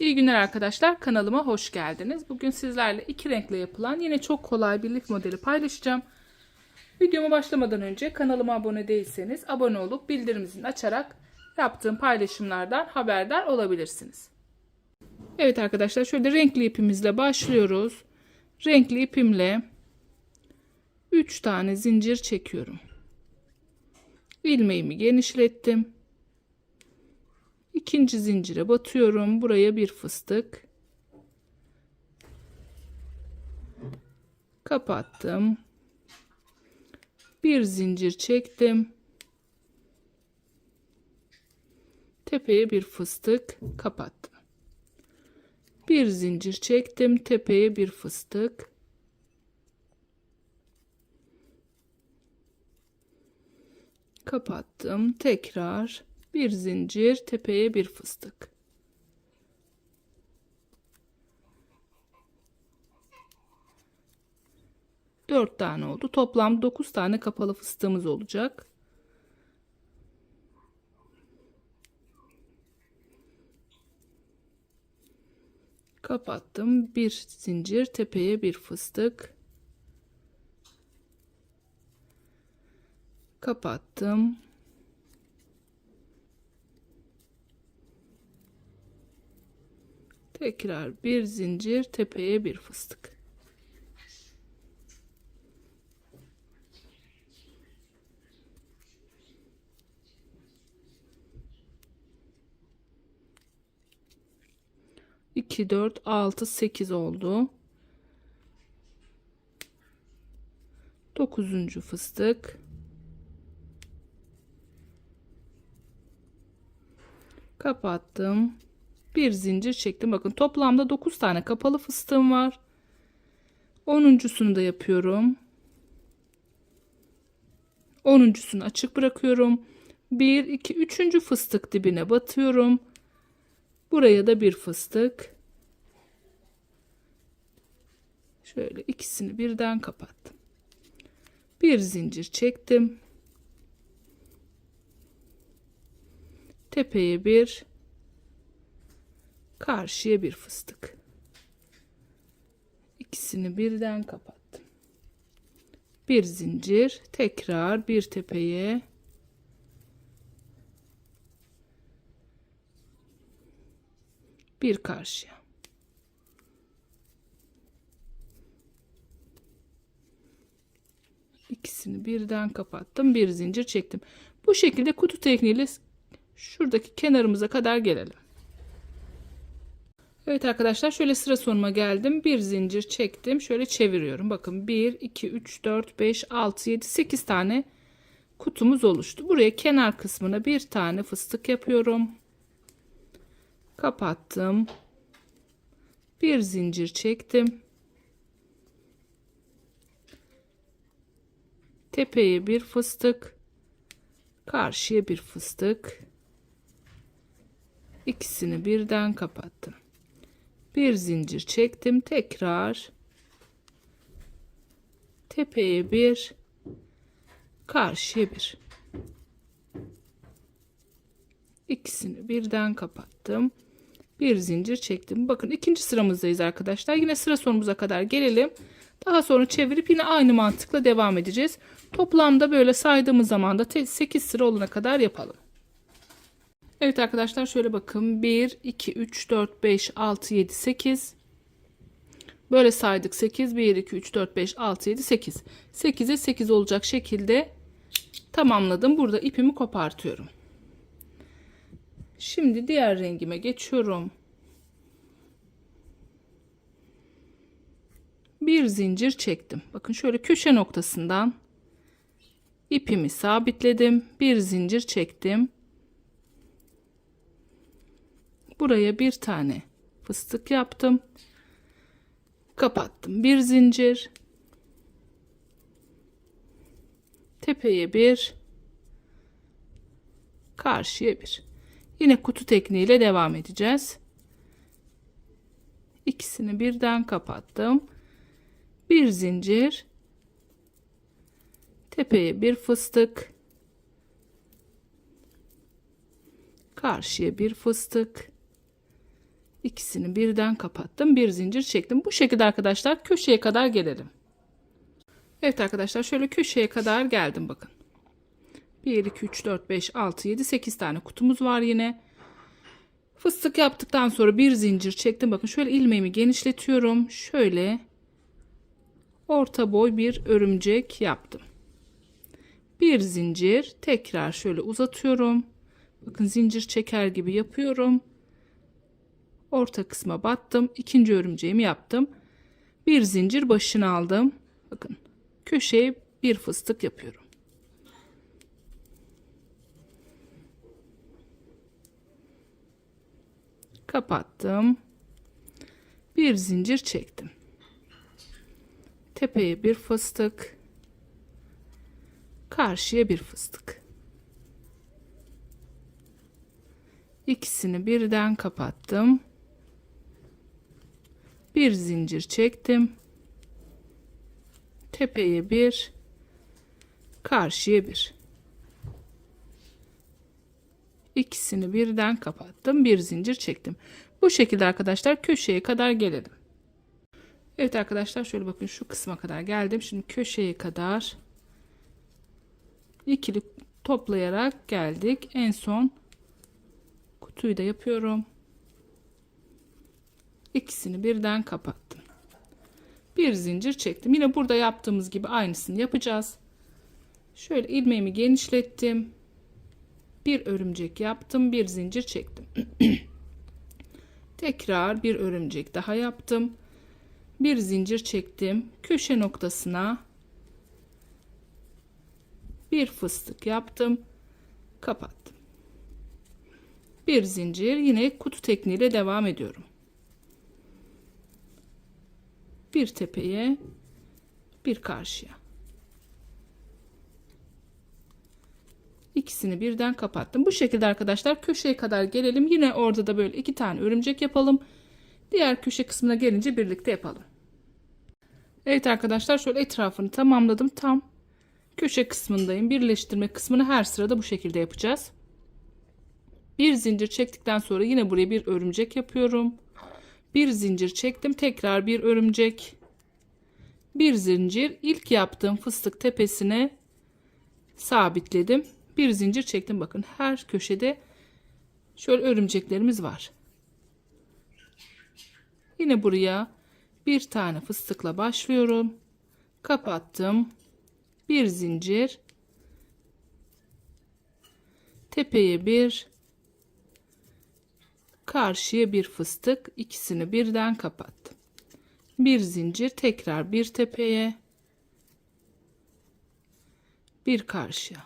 İyi günler arkadaşlar. Kanalıma hoş geldiniz. Bugün sizlerle iki renkle yapılan yine çok kolay bir lif modeli paylaşacağım. Videoma başlamadan önce kanalıma abone değilseniz abone olup bildirim açarak yaptığım paylaşımlardan haberdar olabilirsiniz. Evet arkadaşlar şöyle renkli ipimizle başlıyoruz. Renkli ipimle 3 tane zincir çekiyorum. ilmeğimi genişlettim. İkinci zincire batıyorum. Buraya bir fıstık. Kapattım. Bir zincir çektim. Tepeye bir fıstık kapattım. Bir zincir çektim. Tepeye bir fıstık. Kapattım. Tekrar bir zincir tepeye bir fıstık. Dört tane oldu. Toplam dokuz tane kapalı fıstığımız olacak. Kapattım. Bir zincir tepeye bir fıstık. Kapattım. Tekrar bir zincir tepeye bir fıstık. İki, dört, altı, sekiz oldu. Dokuzuncu fıstık. Kapattım bir zincir çektim. Bakın toplamda 9 tane kapalı fıstığım var. 10.sunu da yapıyorum. 10.sunu açık bırakıyorum. 1 2 3. fıstık dibine batıyorum. Buraya da bir fıstık. Şöyle ikisini birden kapattım. Bir zincir çektim. Tepeye bir karşıya bir fıstık. İkisini birden kapattım. Bir zincir, tekrar bir tepeye bir karşıya. İkisini birden kapattım. Bir zincir çektim. Bu şekilde kutu tekniğiyle şuradaki kenarımıza kadar gelelim. Evet arkadaşlar şöyle sıra sonuma geldim. Bir zincir çektim. Şöyle çeviriyorum. Bakın 1, 2, 3, 4, 5, 6, 7, 8 tane kutumuz oluştu. Buraya kenar kısmına bir tane fıstık yapıyorum. Kapattım. Bir zincir çektim. Tepeye bir fıstık. Karşıya bir fıstık. İkisini birden kapattım bir zincir çektim tekrar tepeye bir karşıya bir. İkisini birden kapattım. Bir zincir çektim. Bakın ikinci sıramızdayız arkadaşlar. Yine sıra sonumuza kadar gelelim. Daha sonra çevirip yine aynı mantıkla devam edeceğiz. Toplamda böyle saydığımız zaman da 8 sıra olana kadar yapalım Evet arkadaşlar şöyle bakın. 1 2 3 4 5 6 7 8 böyle saydık. 8 1 2 3 4 5 6 7 8 8'e 8 olacak şekilde tamamladım. Burada ipimi kopartıyorum. Şimdi diğer rengime geçiyorum. Bir zincir çektim. Bakın şöyle köşe noktasından ipimi sabitledim. Bir zincir çektim buraya bir tane fıstık yaptım. Kapattım bir zincir. Tepeye bir karşıya bir. Yine kutu tekniğiyle devam edeceğiz. İkisini birden kapattım. Bir zincir. Tepeye bir fıstık. Karşıya bir fıstık İkisini birden kapattım. Bir zincir çektim. Bu şekilde arkadaşlar köşeye kadar gelelim. Evet arkadaşlar şöyle köşeye kadar geldim bakın. 1, 2, 3, 4, 5, 6, 7, 8 tane kutumuz var yine. Fıstık yaptıktan sonra bir zincir çektim. Bakın şöyle ilmeğimi genişletiyorum. Şöyle orta boy bir örümcek yaptım. Bir zincir tekrar şöyle uzatıyorum. Bakın zincir çeker gibi yapıyorum. Orta kısma battım. İkinci örümceğimi yaptım. Bir zincir başını aldım. Bakın köşeye bir fıstık yapıyorum. Kapattım. Bir zincir çektim. Tepeye bir fıstık. Karşıya bir fıstık. İkisini birden kapattım. Bir zincir çektim. Tepeye bir, karşıya bir. İkisini birden kapattım. Bir zincir çektim. Bu şekilde arkadaşlar köşeye kadar gelelim. Evet arkadaşlar şöyle bakın şu kısma kadar geldim. Şimdi köşeye kadar ikili toplayarak geldik. En son kutuyu da yapıyorum. İkisini birden kapattım. Bir zincir çektim. Yine burada yaptığımız gibi aynısını yapacağız. Şöyle ilmeğimi genişlettim. Bir örümcek yaptım. Bir zincir çektim. Tekrar bir örümcek daha yaptım. Bir zincir çektim. Köşe noktasına bir fıstık yaptım. Kapattım. Bir zincir yine kutu tekniğiyle devam ediyorum. Bir tepeye, bir karşıya. İkisini birden kapattım. Bu şekilde arkadaşlar köşeye kadar gelelim. Yine orada da böyle iki tane örümcek yapalım. Diğer köşe kısmına gelince birlikte yapalım. Evet arkadaşlar şöyle etrafını tamamladım. Tam köşe kısmındayım. Birleştirme kısmını her sırada bu şekilde yapacağız. Bir zincir çektikten sonra yine buraya bir örümcek yapıyorum. Bir zincir çektim. Tekrar bir örümcek. Bir zincir. ilk yaptığım fıstık tepesine sabitledim. Bir zincir çektim. Bakın her köşede şöyle örümceklerimiz var. Yine buraya bir tane fıstıkla başlıyorum. Kapattım. Bir zincir. Tepeye bir. Karşıya bir fıstık. ikisini birden kapattım. Bir zincir tekrar bir tepeye. Bir karşıya.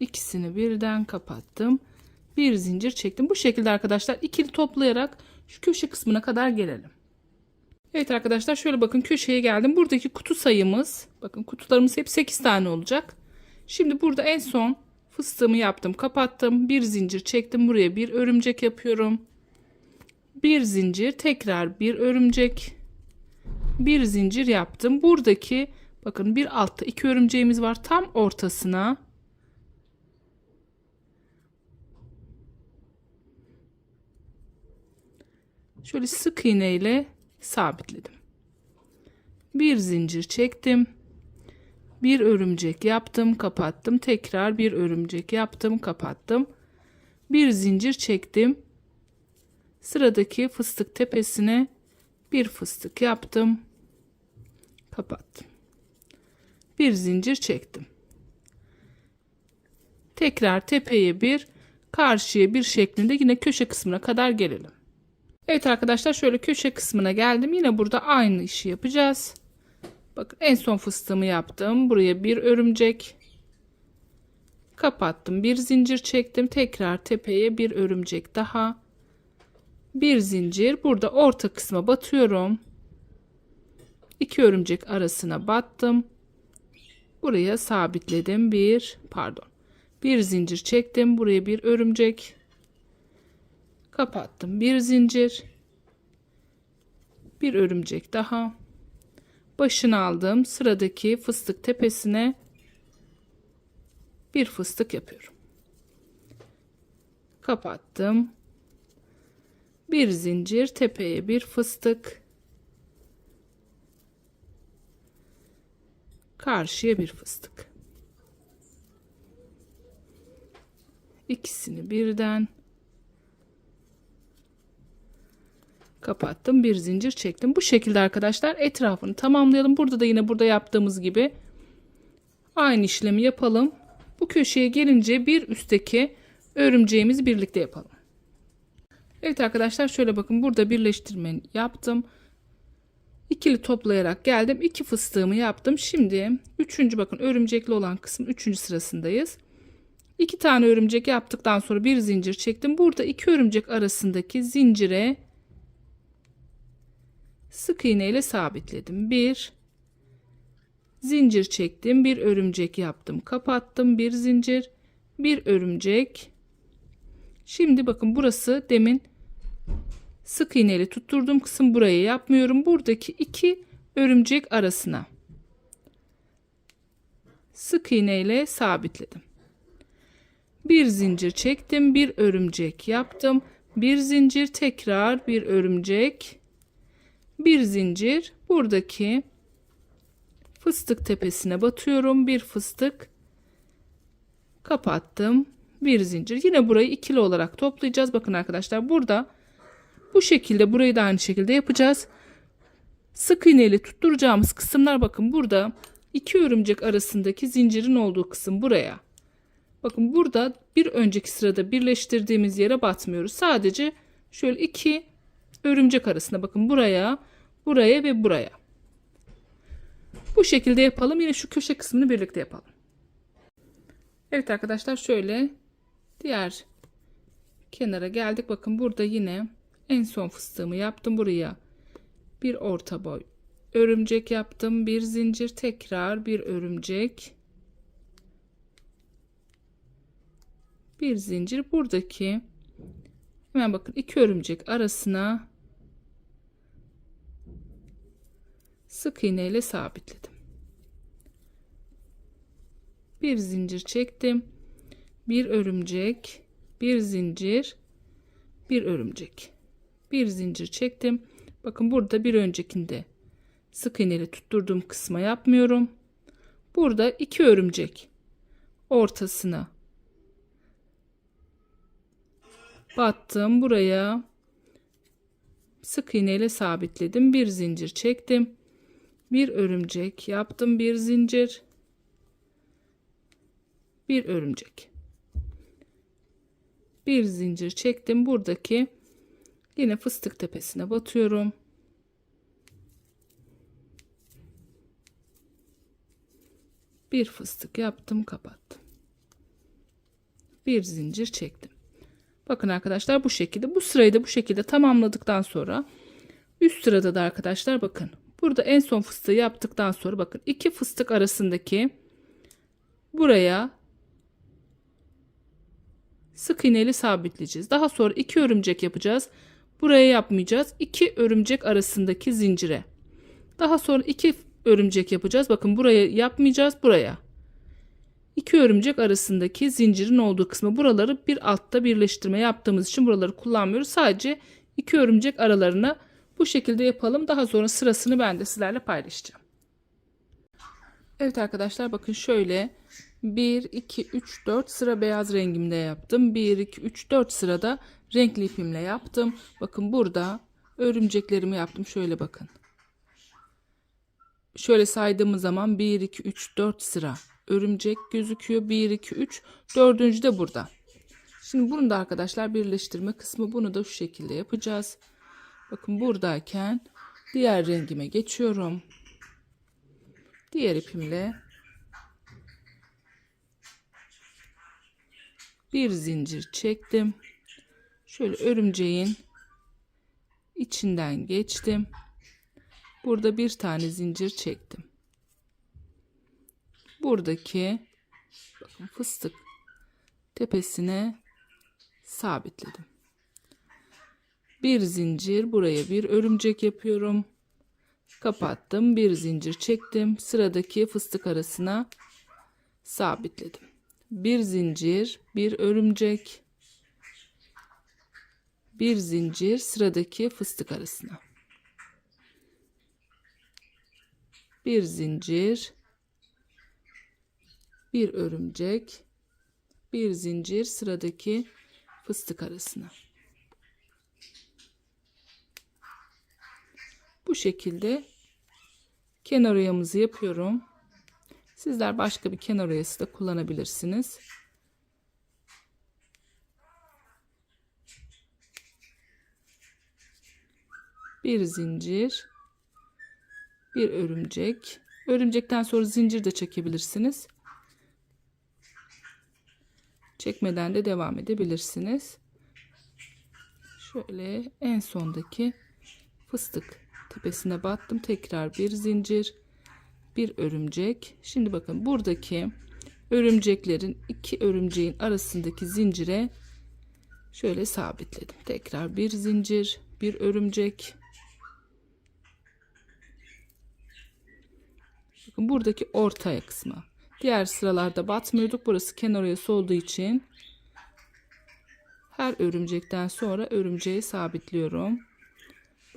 İkisini birden kapattım. Bir zincir çektim. Bu şekilde arkadaşlar ikili toplayarak şu köşe kısmına kadar gelelim. Evet arkadaşlar şöyle bakın köşeye geldim. Buradaki kutu sayımız bakın kutularımız hep 8 tane olacak. Şimdi burada en son fıstığımı yaptım kapattım. Bir zincir çektim. Buraya bir örümcek yapıyorum. Bir zincir tekrar bir örümcek. Bir zincir yaptım. Buradaki bakın bir altta iki örümceğimiz var. Tam ortasına şöyle sık iğne ile sabitledim. Bir zincir çektim. Bir örümcek yaptım, kapattım. Tekrar bir örümcek yaptım, kapattım. Bir zincir çektim. Sıradaki fıstık tepesine bir fıstık yaptım. Kapattım. Bir zincir çektim. Tekrar tepeye bir, karşıya bir şeklinde yine köşe kısmına kadar gelelim. Evet arkadaşlar şöyle köşe kısmına geldim. Yine burada aynı işi yapacağız. Bakın en son fıstığımı yaptım. Buraya bir örümcek kapattım. Bir zincir çektim. Tekrar tepeye bir örümcek daha. Bir zincir. Burada orta kısma batıyorum. İki örümcek arasına battım. Buraya sabitledim. Bir, pardon. Bir zincir çektim. Buraya bir örümcek kapattım bir zincir bir örümcek daha başını aldım sıradaki fıstık tepesine bir fıstık yapıyorum kapattım. Bir zincir tepeye bir fıstık. Karşıya bir fıstık. İkisini birden kapattım. Bir zincir çektim. Bu şekilde arkadaşlar etrafını tamamlayalım. Burada da yine burada yaptığımız gibi aynı işlemi yapalım. Bu köşeye gelince bir üstteki örümceğimizi birlikte yapalım. Evet arkadaşlar şöyle bakın burada birleştirme yaptım. İkili toplayarak geldim. İki fıstığımı yaptım. Şimdi üçüncü bakın örümcekli olan kısım üçüncü sırasındayız. İki tane örümcek yaptıktan sonra bir zincir çektim. Burada iki örümcek arasındaki zincire sık iğne ile sabitledim. Bir zincir çektim. Bir örümcek yaptım. Kapattım. Bir zincir. Bir örümcek. Şimdi bakın burası demin sık iğne ile tutturduğum kısım buraya yapmıyorum. Buradaki iki örümcek arasına sık iğne ile sabitledim. Bir zincir çektim. Bir örümcek yaptım. Bir zincir tekrar bir örümcek. Bir zincir buradaki fıstık tepesine batıyorum. Bir fıstık kapattım. Bir zincir. Yine burayı ikili olarak toplayacağız. Bakın arkadaşlar burada bu şekilde burayı da aynı şekilde yapacağız. Sık iğneyle tutturacağımız kısımlar bakın burada iki örümcek arasındaki zincirin olduğu kısım buraya. Bakın burada bir önceki sırada birleştirdiğimiz yere batmıyoruz. Sadece şöyle iki örümcek arasında bakın buraya, buraya ve buraya. Bu şekilde yapalım. Yine şu köşe kısmını birlikte yapalım. Evet arkadaşlar şöyle diğer kenara geldik. Bakın burada yine en son fıstığımı yaptım buraya. Bir orta boy örümcek yaptım. Bir zincir tekrar bir örümcek. Bir zincir buradaki hemen bakın iki örümcek arasına sık iğne ile sabitledim. Bir zincir çektim. Bir örümcek, bir zincir, bir örümcek. Bir zincir çektim. Bakın burada bir öncekinde sık iğne ile tutturduğum kısma yapmıyorum. Burada iki örümcek ortasına battım buraya sık iğne ile sabitledim bir zincir çektim bir örümcek yaptım bir zincir. Bir örümcek. Bir zincir çektim buradaki. Yine fıstık tepesine batıyorum. Bir fıstık yaptım kapattım. Bir zincir çektim. Bakın arkadaşlar bu şekilde bu sırayı da bu şekilde tamamladıktan sonra üst sırada da arkadaşlar bakın burada en son fıstığı yaptıktan sonra bakın iki fıstık arasındaki buraya sık iğneyle sabitleyeceğiz. Daha sonra iki örümcek yapacağız. Buraya yapmayacağız. İki örümcek arasındaki zincire. Daha sonra iki örümcek yapacağız. Bakın buraya yapmayacağız. Buraya. İki örümcek arasındaki zincirin olduğu kısmı. Buraları bir altta birleştirme yaptığımız için buraları kullanmıyoruz. Sadece iki örümcek aralarına bu şekilde yapalım. Daha sonra sırasını ben de sizlerle paylaşacağım. Evet arkadaşlar bakın şöyle 1, 2, 3, 4 sıra beyaz rengimde yaptım. 1, 2, 3, 4 sırada renkli ipimle yaptım. Bakın burada örümceklerimi yaptım. Şöyle bakın. Şöyle saydığımız zaman 1, 2, 3, 4 sıra örümcek gözüküyor. 1, 2, 3, dördüncü de burada. Şimdi bunu da arkadaşlar birleştirme kısmı bunu da şu şekilde yapacağız. Bakın buradayken diğer rengime geçiyorum. Diğer ipimle bir zincir çektim. Şöyle örümceğin içinden geçtim. Burada bir tane zincir çektim. Buradaki fıstık tepesine sabitledim. Bir zincir buraya bir örümcek yapıyorum. Kapattım. Bir zincir çektim. Sıradaki fıstık arasına sabitledim. Bir zincir, bir örümcek. bir zincir sıradaki fıstık arasına. Bir zincir, bir örümcek, bir zincir sıradaki fıstık arasına. Bu şekilde kenar oyamızı yapıyorum. Sizler başka bir kenar oyası da kullanabilirsiniz. Bir zincir, bir örümcek. Örümcekten sonra zincir de çekebilirsiniz. Çekmeden de devam edebilirsiniz. Şöyle en sondaki fıstık tepesine battım. Tekrar bir zincir, bir örümcek. Şimdi bakın buradaki örümceklerin iki örümceğin arasındaki zincire şöyle sabitledim. Tekrar bir zincir, bir örümcek. Bakın buradaki ortaya kısmı. Diğer sıralarda batmıyorduk. Burası kenar oyası olduğu için her örümcekten sonra örümceği sabitliyorum.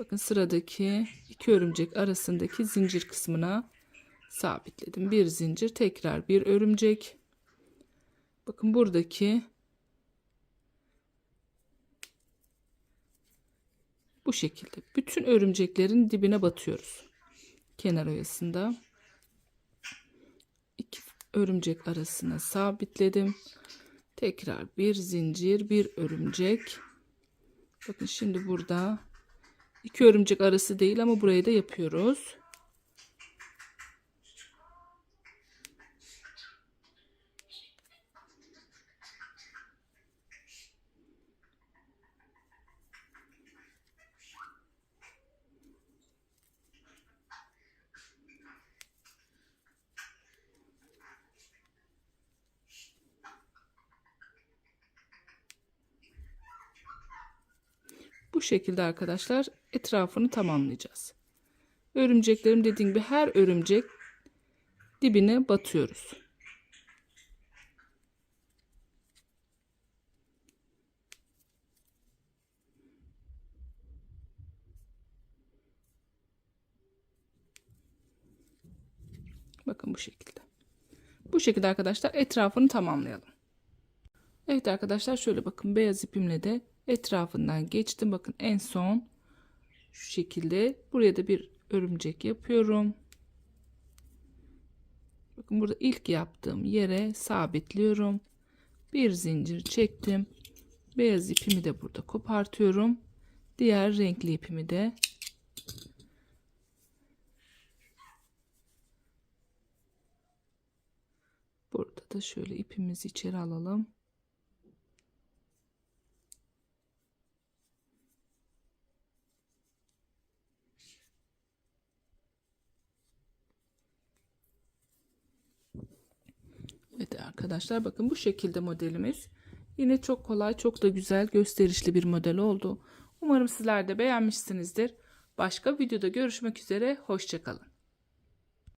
Bakın sıradaki iki örümcek arasındaki zincir kısmına sabitledim. Bir zincir tekrar bir örümcek. Bakın buradaki bu şekilde bütün örümceklerin dibine batıyoruz. Kenar oyasında iki örümcek arasına sabitledim. Tekrar bir zincir, bir örümcek. Bakın şimdi burada iki örümcek arası değil ama burayı da yapıyoruz. Bu şekilde arkadaşlar etrafını tamamlayacağız. Örümceklerim dediğim gibi her örümcek dibine batıyoruz. Bakın bu şekilde. Bu şekilde arkadaşlar etrafını tamamlayalım. Evet arkadaşlar şöyle bakın beyaz ipimle de etrafından geçtim. Bakın en son şu şekilde buraya da bir örümcek yapıyorum. Bakın burada ilk yaptığım yere sabitliyorum. Bir zincir çektim. Beyaz ipimi de burada kopartıyorum. Diğer renkli ipimi de Burada da şöyle ipimizi içeri alalım. Evet arkadaşlar bakın bu şekilde modelimiz. Yine çok kolay çok da güzel gösterişli bir model oldu. Umarım sizler de beğenmişsinizdir. Başka videoda görüşmek üzere. Hoşçakalın.